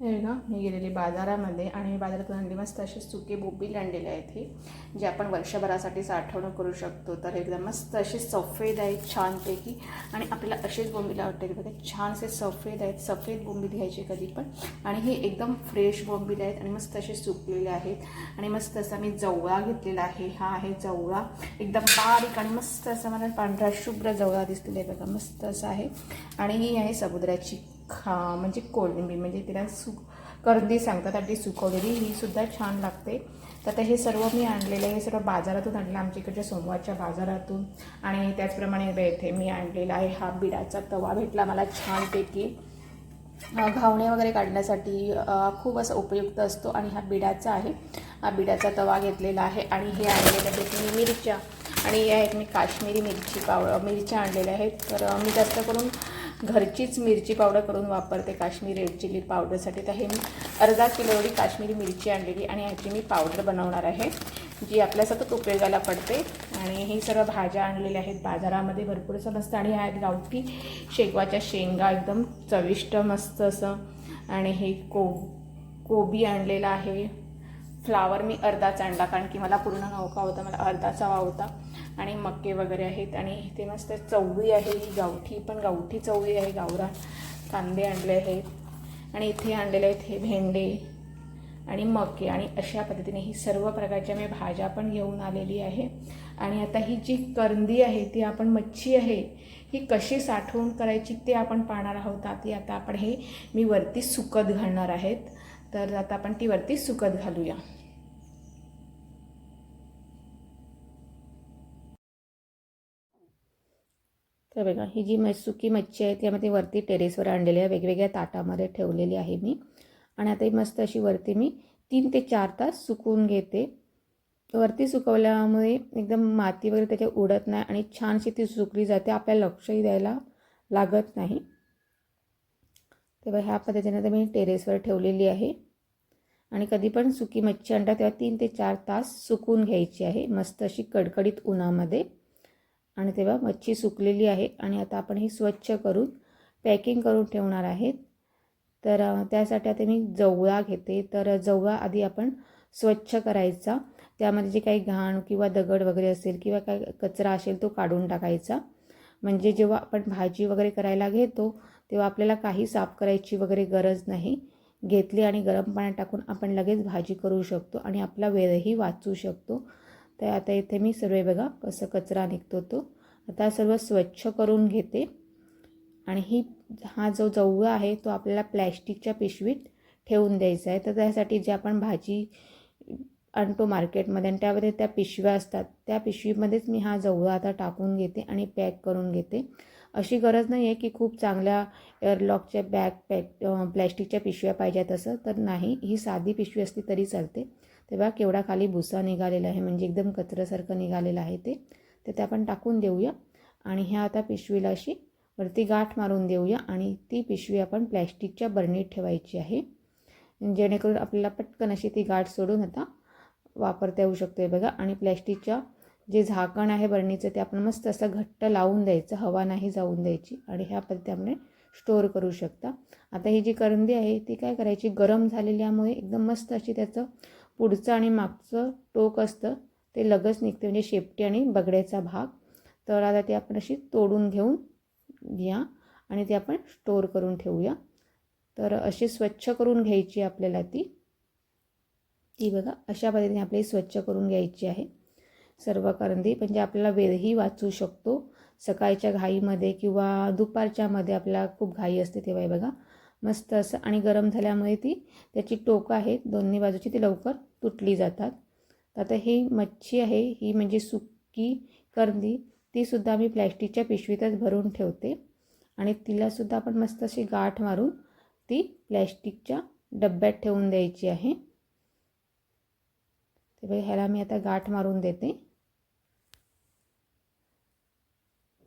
हे ना मी गेलेली बाजारामध्ये आणि मी बाजारातून आणली मस्त असे सुके बोबील आणलेले आहेत हे जे आपण वर्षभरासाठी साठवणूक करू शकतो. तर एकदम मस्त असे सफेद आहेत छानपैकी. आणि आपल्याला असेच बोंबील आवडते बघा छान असे सफेद आहेत सफेद बोंबील घ्यायचे कधी पण. आणि हे एकदम फ्रेश बोंबील आहेत आणि मस्त असे सुकलेले आहेत. आणि मस्त असा मी जवळा घेतलेला आहे हा आहे जवळा. एकदम बारीक आणि मस्त असा मला पांढरा शुभ्र जवळा दिसलेला आहे बघा मस्त असा आहे. आणि ही आहे समुद्राची खा म्हणजे कोळंबी म्हणजे तिला सुक करंदी सांगतात आणि सुकवलेली ही सुद्धा छान लागते. तर आता हे सर्व मी आणलेलं हे सर्व बाजारातून आणलं आमच्या इकडच्या सोमवारच्या बाजारातून. आणि त्याचप्रमाणे बघा इथे मी आणलेला आहे हा बिडाचा तवा भेटला मला छानपैकी. घावणे वगैरे काढण्यासाठी खूप असा उपयुक्त असतो आणि हा बिडाचा आहे. हा बिडाचा तवा घेतलेला आहे आणि हे आणलेलं आहेत मी मिरच्या. आणि हे आहेत मी काश्मीरी मिरची पाव मिरच्या आणलेल्या आहेत. तर मी जास्त करून घरचीच मिरची पावडर करून वापरते. काश्मीरी रेड चिली पावडरसाठी. तर हे मी अर्धा किलो एवढी काश्मीरी मिरची आणलेली आणि ह्याची मी पावडर बनवणार आहे जी आपल्या सतत उपयोगाला पडते. आणि ही सर्व भाज्या आणलेल्या आहेत. बाजारामध्ये भरपूर असं मस्त आणि ह्या आहेत गावठी शेगवाच्या शेंगा एकदम चविष्ट मस्त असं. आणि हे को कोबी आणलेला आहे. फ्लावर मी अर्धाच आणला कारण की मला पूर्ण नौका होता. मला अर्धाच हवा होता. आणि मक्के वगैरे आहेत. आणि इथे मस्त चवळी आहे ही गावठी पण गावठी चवळी आहे. गावरा कांदे आणले आहेत. आणि इथे आणलेले आहेत हे भेंडे आणि मके आणि अशा पद्धतीने ही सर्व प्रकारच्या मी भाज्या पण घेऊन आलेली आहे. आणि आता ही जी करंदी आहे ती आपण मच्छी आहे ही कशी साठवून करायची ते आपण पाहणार आहोत. ती आता आपण हे मी वरती सुकत घालणार आहेत. तर आता आपण ती वरती सुकत घालूया. तर बघा ही जी म सुकी मच्छी आहे त्यामध्ये वरती टेरेसवर आणलेली आहे वेगवेगळ्या ताटामध्ये ठेवलेली आहे मी. आणि आता ही मस्त अशी वरती मी तीन ते चार तास सुकवून घेते. वरती सुकवल्यामुळे एकदम माती वगैरे त्याच्या उडत नाही आणि छानशी ती सुकली जाते आपल्याला लक्षही द्यायला लागत नाही. तेव्हा ह्या पद्धतीने तर मी टेरेसवर ठेवलेली आहे. आणि कधी पण सुकी मच्छी आणता तेव्हा तीन ते चार तास सुकून घ्यायची आहे मस्त अशी कडकडीत उन्हामध्ये. आणि तेव्हा मच्छी सुकलेली आहे आणि आता आपण ही स्वच्छ करून पॅकिंग करून ठेवणार आहेत. तर त्यासाठी आता मी जवळा घेते. तर जवळा आधी आपण स्वच्छ करायचा. त्यामध्ये जे काही घाण किंवा दगड वगैरे असेल किंवा काय कचरा असेल तो काढून टाकायचा. म्हणजे जेव्हा आपण भाजी वगैरे करायला घेतो तेव्हा आपल्याला काही साफ करायची वगैरे गरज नाही. घेतली आणि गरम पाण्यात टाकून आपण लगेच भाजी करू शकतो आणि आपला वेळही वाचू शकतो. तर आता इथे मी सर्व बघा कसं कचरा निघतो तो. आता सर्व स्वच्छ करून घेते. आणि ही हा जो जवळ आहे तो आपल्याला प्लॅस्टिकच्या पिशवीत ठेवून द्यायचा आहे. तर त्यासाठी जे आपण भाजी आणतो मार्केटमध्ये आणि त्यामध्ये त्या पिशव्या असतात त्या पिशवीमध्येच मी हा जवळ आता टाकून घेते आणि पॅक करून घेते. अशी गरज नाही आहे की खूप चांगल्या एअरलॉकच्या बॅग पॅक प्लॅस्टिकच्या पिशव्या पाहिजे तसं तर नाही ही साधी पिशवी असली तरी चालते. तेव्हा केवढा खाली भुसा निघालेला आहे म्हणजे एकदम कचऱ्यासारखं निघालेलं आहे ते तर ते आपण टाकून देऊया. आणि ह्या आता पिशवीला अशी वरती गाठ मारून देऊया आणि ती पिशवी आपण प्लॅस्टिकच्या बरणीत ठेवायची आहे. जेणेकरून आपल्याला पटकन अशी ती गाठ सोडून आता वापरता येऊ शकतो आहे बघा. आणि प्लॅस्टिकच्या जे झाकण आहे बरणीचं ते आपण मस्त असं घट्ट लावून द्यायचं हवा नाही जाऊन द्यायची. आणि ह्या पद्धतीने स्टोअर करू शकता. आता ही जी करंदी आहे ती काय करायची? गरम झालेल्यामुळे एकदम मस्त अशी त्याचं पुढचं आणि मागचं टोक असतं ते लगच निघते. म्हणजे शेपटी आणि बगड्याचा भाग. तर आता ती आपण अशी तोडून घेऊन घ्या आणि ते आपण स्टोअर करून ठेवूया. तर अशी स्वच्छ करून घ्यायची आपल्याला ती. ती बघा अशा पद्धतीने आपली स्वच्छ करून घ्यायची आहे. सर्व करंदी म्हणजे आपल्याला वेळही वाचू शकतो. सकाळच्या घाईमध्ये किंवा दुपारच्यामध्ये आपल्याला खूप घाई असते तेव्हा बघा. मस्त असं आणि गरम झाल्यामुळे ती त्याची टोकं आहेत दोन्ही बाजूची ती लवकर तुटली जातात. तर आता ही मच्छी आहे ही म्हणजे सुकी करंदी तीसुद्धा मी प्लॅस्टिकच्या पिशवीतच भरून ठेवते. आणि तिलासुद्धा आपण मस्त अशी गाठ मारून ती प्लॅस्टिकच्या डब्यात ठेवून द्यायची आहे. ते बघा ह्याला मी आता गाठ मारून देते.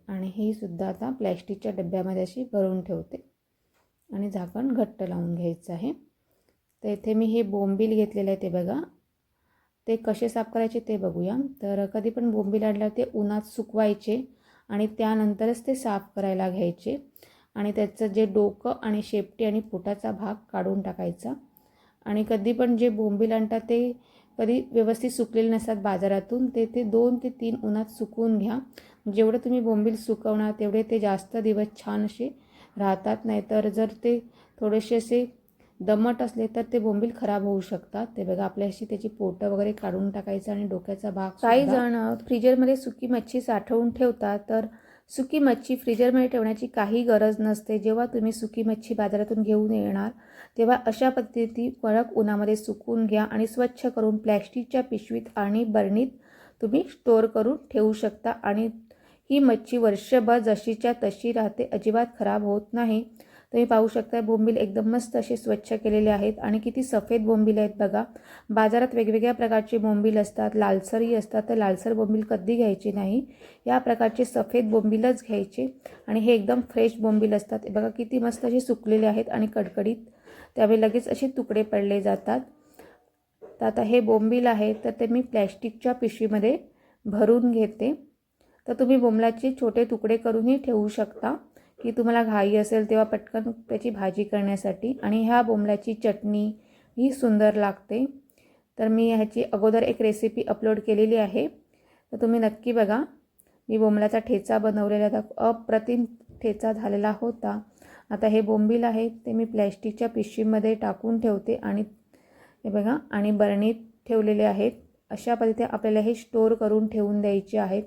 आणि ही सुद्धा आता प्लॅस्टिकच्या डब्यामध्ये अशी भरून ठेवते. आणि झाकण घट्ट लावून घ्यायचं आहे. तर इथे मी हे बोंबील घेतलेलं आहे ते बघा. ते कसे साफ करायचे ते बघूया. तर कधी पण बोंबील आणल्यावर ते उन्हात सुकवायचे आणि त्यानंतरच ते साफ करायला घ्यायचे. आणि त्याचं जे डोकं आणि शेपटी आणि पोटाचा भाग काढून टाकायचा. आणि कधी पण जे बोंबील आणतात ते कधी व्यवस्थित सुकलेले नसतात बाजारातून ते ते दोन ते तीन उन्हात सुकवून घ्या. जेवढं तुम्ही बोंबील सुकवणार तेवढे ते जास्त दिवस छान असे राहतात. नाहीतर जर ते थोडेसे असे दमट असले तर ते बोंबील खराब होऊ शकतात. ते बघा आपल्याशी त्याची पोटं वगैरे काढून टाकायचं आणि डोक्याचा भाग काही जण फ्रीजरमध्ये सुकी मच्छी साठवून ठेवतात. तर सुकी मच्छी फ्रीजरमध्ये ठेवण्याची काही गरज नसते. जेव्हा तुम्ही सुकी मच्छी बाजारातून घेऊन येणार तेव्हा अशा पद्धती कडक उन्हामध्ये सुकून घ्या आणि स्वच्छ करून प्लॅस्टिकच्या पिशवीत आणि बरणीत तुम्ही स्टोअर करून ठेवू शकता. आणि ही मच्छी वर्षभर जशीच्या तशी राहते. अजिबात खराब होत नाही. तुम्ही पाहू शकता बोंबील एकदम मस्त असे स्वच्छ केलेले आहेत. आणि किती सफेद बोंबील आहेत बघा. बाजारात वेगवेगळ्या प्रकारचे बोंबील असतात लालसरही असतात. तर लालसर बोंबील कधी घ्यायची नाही. या प्रकारचे सफेद बोंबीलच घ्यायचे. आणि हे एकदम फ्रेश बोंबील असतात. हे बघा किती मस्त असे सुकलेले आहेत आणि कडकडीत. त्यावेळी लगेच असे तुकडे पडले जातात. तर आता हे बोंबील आहे. तर ते मी प्लॅस्टिकच्या पिशवीमध्ये भरून घेते. तर तुम्ही बोंबलाचे छोटे तुकडे करूनही ठेवू शकता. की तुम्हाला घाई असेल तेव्हा पटकन त्याची भाजी करण्यासाठी. आणि ह्या बोंबल्याची चटणी ही सुंदर लागते. तर मी ह्याची अगोदर एक रेसिपी अपलोड केलेली आहे. तर तुम्ही नक्की बघा. मी बोंबल्याचा ठेचा बनवलेला होता. अप्रतिम ठेचा झालेला होता. आता हे बोंबील आहे ते मी प्लॅस्टिकच्या पिशवीमध्ये टाकून ठेवते आणि हे बघा आणि बरणीत ठेवलेले आहेत. अशा पद्धतीने आपल्याला हे स्टोअर करून ठेवून द्यायचे आहेत.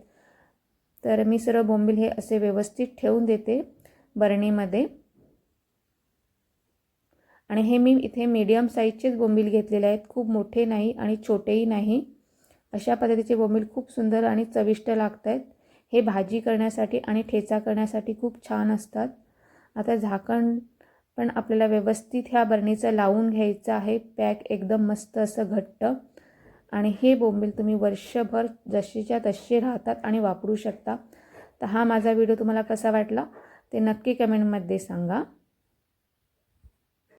तर मी सर्व बोंबील हे असे व्यवस्थित ठेवून देते. बरणीमध्ये. आणि हे मी इथे मीडियम साईजचेच बोंबील घेतलेले आहेत. खूप मोठे नाही आणि छोटेही नाही. अशा पद्धतीचे बोंबील खूप सुंदर आणि चविष्ट लागत आहेत हे भाजी करण्यासाठी आणि ठेचा करण्यासाठी खूप छान असतात. आता झाकण पण आपल्याला व्यवस्थित ह्या बरणीचं लावून घ्यायचं आहे. पॅक एकदम मस्त असं घट्ट. आणि हे बोंबील तुम्ही वर्षभर जशीच्या तशी राहतात आणि वापरू शकता. तर हा माझा व्हिडिओ तुम्हाला कसा वाटला? ते नक्की कमेंटमध्ये सांगा.